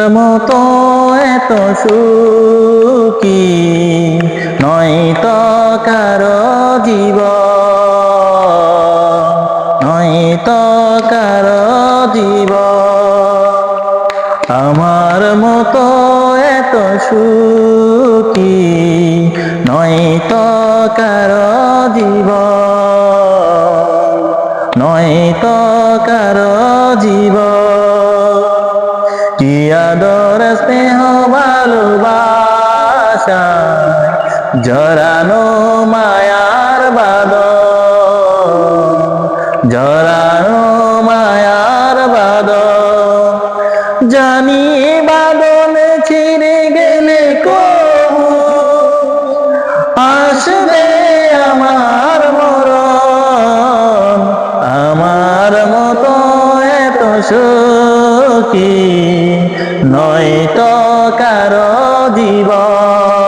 মতো এত সুখী নয় তো কারও জীব নয় তো কারও জীব। আমার মতো এত সুখী নয় তো কারও জীব নয় তো কারও জীব। জরানো মায়ার বাদ জরানো মায়ার বাদ জানি বাদল ছিঁড়ে গেলে কবু, আসবে আমার মরণ। আমার মতো এত সুখী নয় তো কারও জীবন।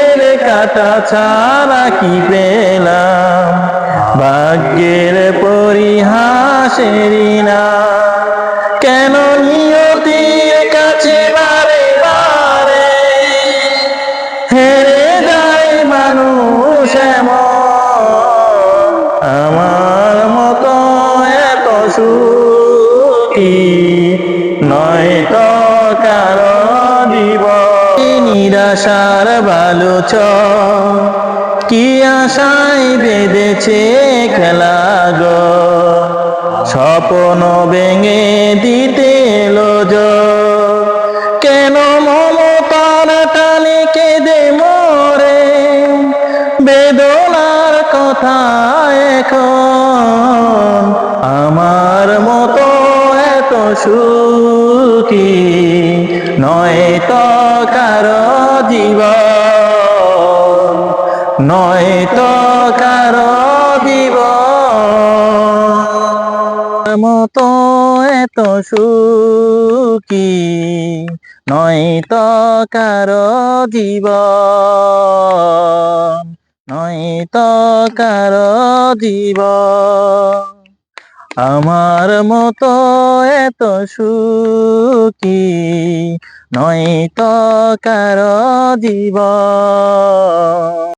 কাটা ছাড়া কি পেলাম? ভাগ্যের পরিহাসেরই না কেন নিয়তির কাছে বারে বারে? হেরে যায় মানুষ আমার মতো এত সুখী নয় তো নিরাশার বালুচ কি আশায় বেঁধেছে খেলা গো? স্বপ্ন ভেঙে দিতে এলো জোর। কেন মমতার টানে কেঁদে মরে? বেদনার কথা এখন আমার মতো এত সুখী নয় তো কারও জীবন নয় তো কারও জীবন। মতো এত সুখী নয় তো কারও জীবন। নয় তো কারও জীবন। আমার মতো এত সুখী নয়তো কারও জীবন।